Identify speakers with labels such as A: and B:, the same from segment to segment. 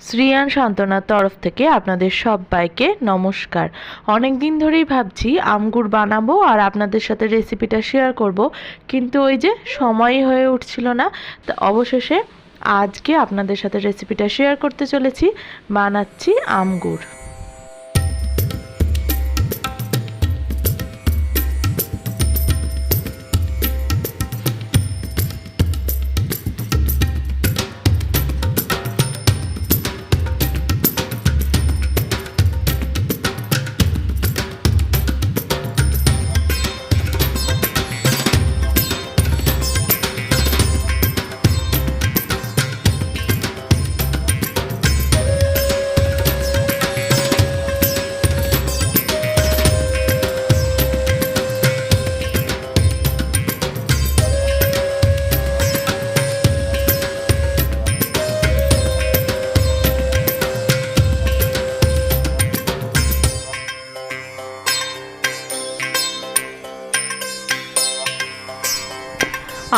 A: শ্রিয়ান সান্ত্বনার তরফ থেকে আপনাদের সবাইকে নমস্কার। অনেক দিন ধরেই ভাবছি আমগুর বানাবো আর আপনাদের সাথে রেসিপিটা শেয়ার করব, কিন্তু ওই যে সময় হয়ে উঠছিল না, তা অবশেষে আজকে আপনাদের সাথে রেসিপিটা শেয়ার করতে চলেছি, বানাচ্ছি আমগুর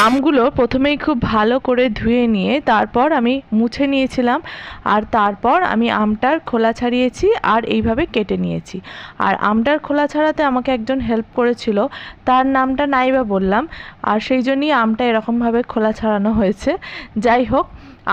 A: আমগুলো প্রথমেই খুব ভালো করে ধুয়ে নিয়ে তারপর আমি মুছে নিয়েছিলাম আর তারপর আমি আমটার খোলা ছাড়িয়েছি আর এইভাবে কেটে নিয়েছি। আর আমটার খোলা ছাড়াতে আমাকে একজন হেল্প করেছিল, তার নামটা নাইবা বললাম আর সেই জন্যই আমটা এরকমভাবে খোলা ছাড়ানো হয়েছে। যাই হোক,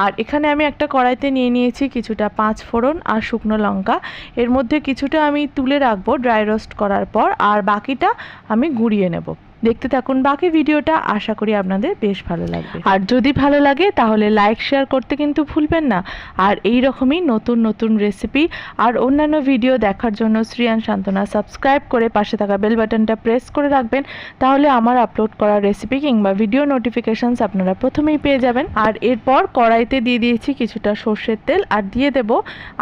A: আর এখানে আমি একটা কড়াইতে নিয়ে নিয়েছি কিছুটা পাঁচ ফোড়ন আর শুকনো লঙ্কা। এর মধ্যে কিছুটা আমি তুলে রাখব ড্রাই রোস্ট করার পর আর বাকিটা আমি গুঁড়িয়ে নেব। দেখতে থাকুন। বাকি ভিডিওটা আশা করি আপনাদের বেশ ভালো লাগবে। আর যদি ভালো লাগে, তাহলে লাইক শেয়ার করতে কিন্তু ভুলবেন না। আর এই রকমই নতুন নতুন রেসিপি আর অন্যান্য ভিডিও দেখার জন্য শ্রিয়ান সান্ত্বনা সাবস্ক্রাইব করে পাশে থাকা বেল বাটনটা প্রেস করে রাখবেন। তাহলে আমার আপলোড করা রেসিপি কিংবা ভিডিও নোটিফিকেশানস আপনারা প্রথমেই পেয়ে যাবেন। আর এরপর কড়াইতে দিয়ে দিয়েছি কিছুটা সর্ষের তেল আর দিয়ে দেব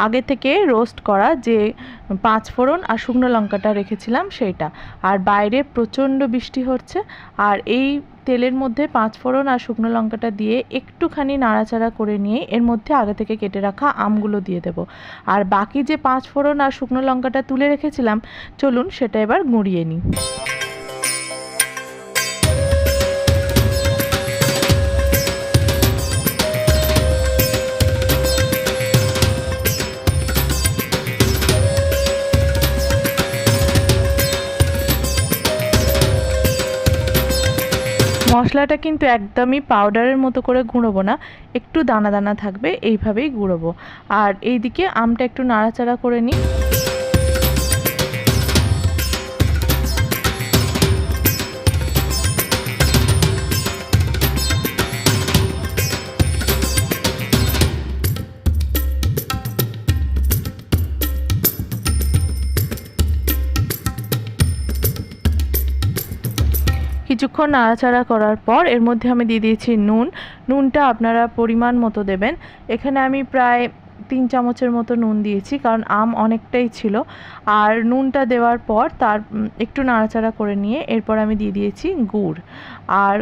A: আগে থেকে রোস্ট করা যে পাঁচ ফোড়ন আর শুকনো লঙ্কাটা রেখেছিলাম, সেইটা। আর বাইরে প্রচণ্ড বৃষ্টি হচ্ছে আর এই তেলের মধ্যে পাঁচ ফোড়ন আর শুকনো লঙ্কাটা দিয়ে একটুখানি নাড়াচাড়া করে নিয়ে এর মধ্যে আগে থেকে কেটে রাখা আমগুলো দিয়ে দেব। আর বাকি যে পাঁচ ফোড়ন আর শুকনো লঙ্কাটা তুলে রেখেছিলাম, চলুন সেটা এবার গুঁড়িয়ে নিই। মশলাটা কিন্তু একদমই পাউডারের মতো করে গুঁড়োবো না, একটু দানা দানা থাকবে, এইভাবেই গুঁড়োবো। আর এইদিকে আমটা একটু নাড়াচাড়া করে নিই। কিছুক্ষণ নাড়াচাড়া করার পর এর মধ্যে আমি দিয়ে দিয়েছি নুন। নুনটা আপনারা পরিমাণ মতো দেবেন। এখানে আমি প্রায় তিন চামচের মতো নুন দিয়েছি কারণ আম অনেকটাই ছিল। আর নুনটা দেওয়ার পর তার একটু নাড়াচাড়া করে নিয়ে এরপর আমি দিয়ে দিয়েছি গুড়। আর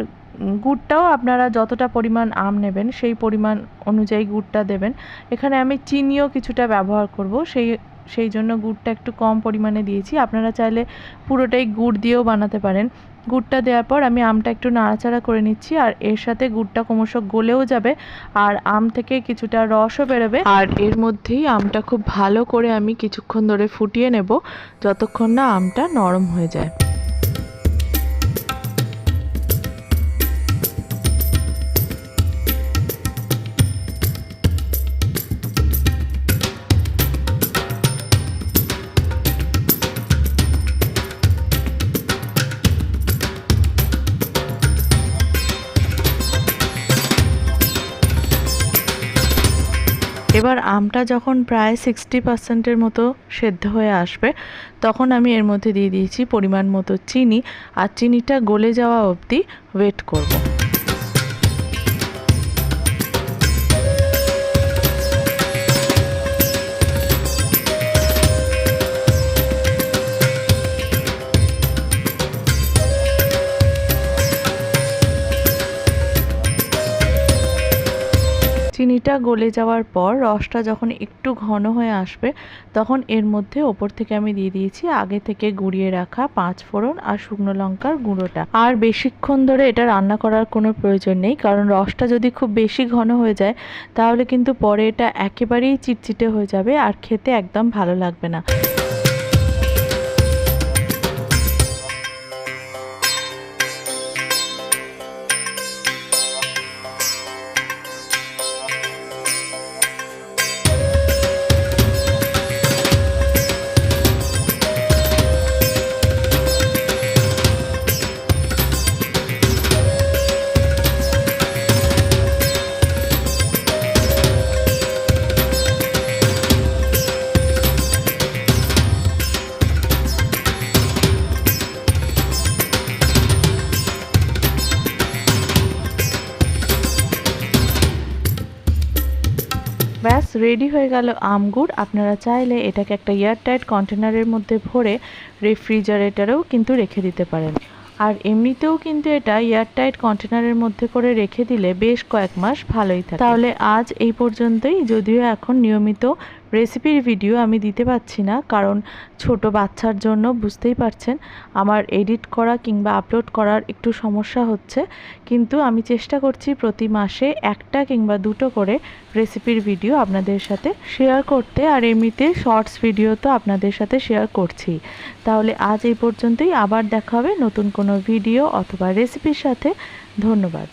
A: গুড়টাও আপনারা যতটা পরিমাণ আম নেবেন সেই পরিমাণ অনুযায়ী গুড়টা দেবেন। এখানে আমি চিনিও কিছুটা ব্যবহার করব। সেই সেই জন্য গুড়টা একটু কম পরিমাণে দিয়েছি। আপনারা চাইলে পুরোটাই গুড় দিয়েও বানাতে পারেন। গুড়টা দেওয়ার পর আমি আমটা একটু নাড়াচাড়া করে নিচ্ছি আর এর সাথে গুড়টা ক্রমশ গলেও যাবে আর আম থেকে কিছুটা রসও বেরোবে। আর এর মধ্যেই আমটা খুব ভালো করে আমি কিছুক্ষণ ধরে ফুটিয়ে নেব, যতক্ষণ না আমটা নরম হয়ে যায়। এবার আমটা যখন প্রায় সিক্সটি পার্সেন্টের মতো সেদ্ধ হয়ে আসবে, তখন আমি এর মধ্যে দিয়ে দিয়েছি পরিমাণ মতো চিনি, আর চিনিটা গলে যাওয়া অবধি ওয়েট করব। চিনিটা গলে যাওয়ার পর রসটা যখন একটু ঘন হয়ে আসবে, তখন এর মধ্যে ওপর থেকে আমি দিয়ে দিয়েছি আগে থেকে গুঁড়িয়ে রাখা পাঁচ ফোড়ন আর শুকনো লঙ্কার গুঁড়োটা। আর বেশিক্ষণ ধরে এটা রান্না করার কোনো প্রয়োজন নেই, কারণ রসটা যদি খুব বেশি ঘন হয়ে যায়, তাহলে কিন্তু পরে এটা একেবারেই চিটচিটে হয়ে যাবে আর খেতে একদম ভালো লাগবে না। রেডি হয়ে গেল আমগুড় আপনারা চাইলে এটাকে একটা এয়ারটাইট কন্টেনারের মধ্যে ভরে রেফ্রিজারেটারেও কিন্তু রেখে দিতে পারেন। আর এমনিতেও কিন্তু এটা এয়ারটাইট কন্টেনারের মধ্যে করে রেখে দিলে বেশ কয়েক মাস ভালোই থাকে। তাহলে আজ এই পর্যন্তই। যদিও এখন নিয়মিত রেসিপির ভিডিও আমি দিতে পারছি না, কারণ ছোট বাচ্চার জন্য বুঝতেই পারছেন, আমার এডিট করা কিংবা আপলোড করার একটু সমস্যা হচ্ছে। কিন্তু আমি চেষ্টা করছি প্রতি মাসে একটা কিংবা দুটো করে রেসিপির ভিডিও আপনাদের সাথে শেয়ার করতে, আর এমনিতে শর্টস ভিডিও তো আপনাদের সাথে শেয়ার করছি। তাহলে আজ এই পর্যন্তই, আবার দেখা হবে নতুন কোনো ভিডিও অথবা রেসিপির সাথে। ধন্যবাদ।